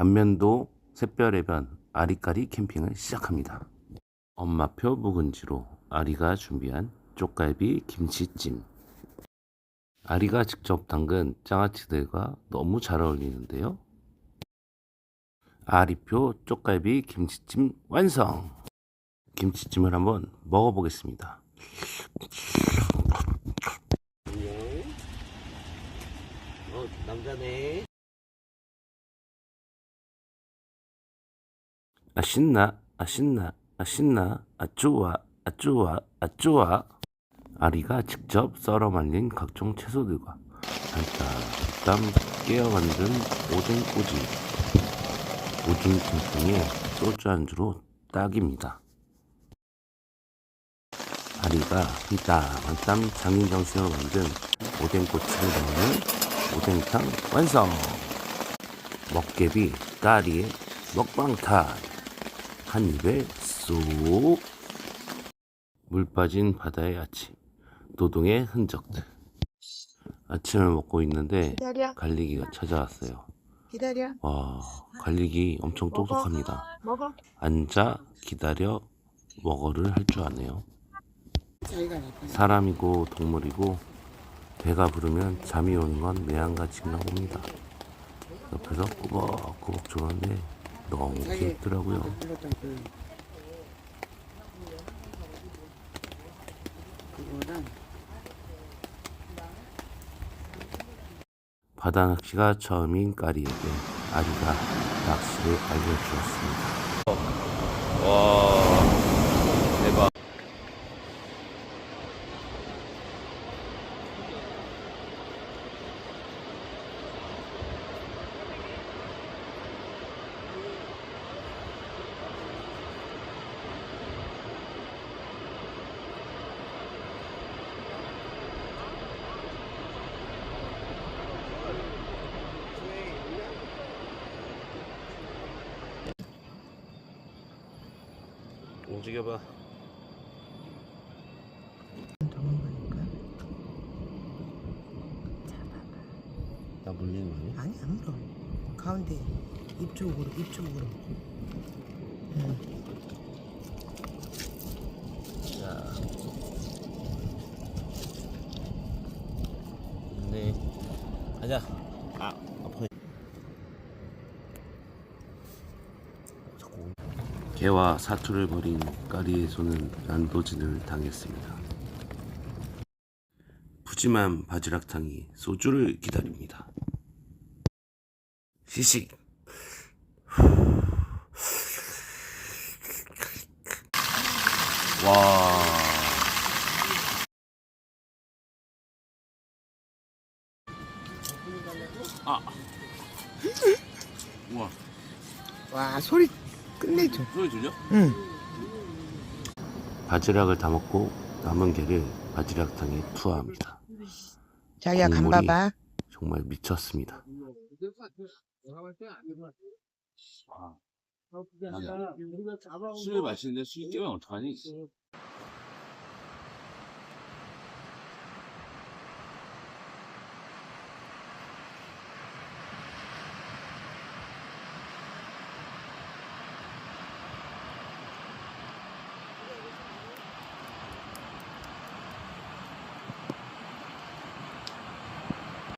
안면도 샛별의 변 아리까리 캠핑을 시작합니다. 엄마표 묵은지로 아리가 준비한 쪽갈비 김치찜. 아리가 직접 담근 장아찌들과 너무 잘 어울리는데요. 아리표 쪽갈비 김치찜 완성! 김치찜을 한번 먹어보겠습니다. 어, 남자네. 아 신나, 아 신나, 아 신나, 아 좋아, 아 좋아, 아 좋아. 아리가 직접 썰어 말린 각종 채소들과 한땀 깨어 만든 오뎅 꼬지. 오줌 통통에 소주 안주로 딱입니다. 아리가 한땀 한땀 장인 정신으로 만든 오뎅꼬치를 넣는 오뎅탕 완성! 먹개비 까리의 먹방탄 한 입에 쏙! 물 빠진 바다의 아침 노동의 흔적들. 아침을 먹고 있는데 기다려. 갈리기가 찾아왔어요. 기다려. 와 갈리기 엄청 똑똑합니다. 먹어. 앉아 기다려 먹어를 할 줄 아네요. 사람이고 동물이고 배가 부르면 잠이 오는 건 매한가지나 봅니다. 옆에서 꾸벅꾸벅 졸았는데 너무 귀엽더라고요. 그 바다 낚시가 처음인 까리에게 아리가 낚시를 알려주었습니다. 와 움직여봐. 나 물리는 거 아니야? 아니 안 물어 가운데 입 쪽으로 입 쪽으로 응. 자. 네. 가자. 아, 아파. 자꾸. 개와 사투를 벌인 까리의 손은 난도진을 당했습니다. 푸짐한 바지락탕이 소주를 기다립니다. 시식. 와. 아. 우와. 와 소리 끝내줘 소리 들려? 응 바지락을 다 먹고 남은 게를 바지락탕에 투하합니다. 자기야 간 국물이 봐봐 정말 미쳤습니다. 술 마시는데 술 깨면 어떡하니?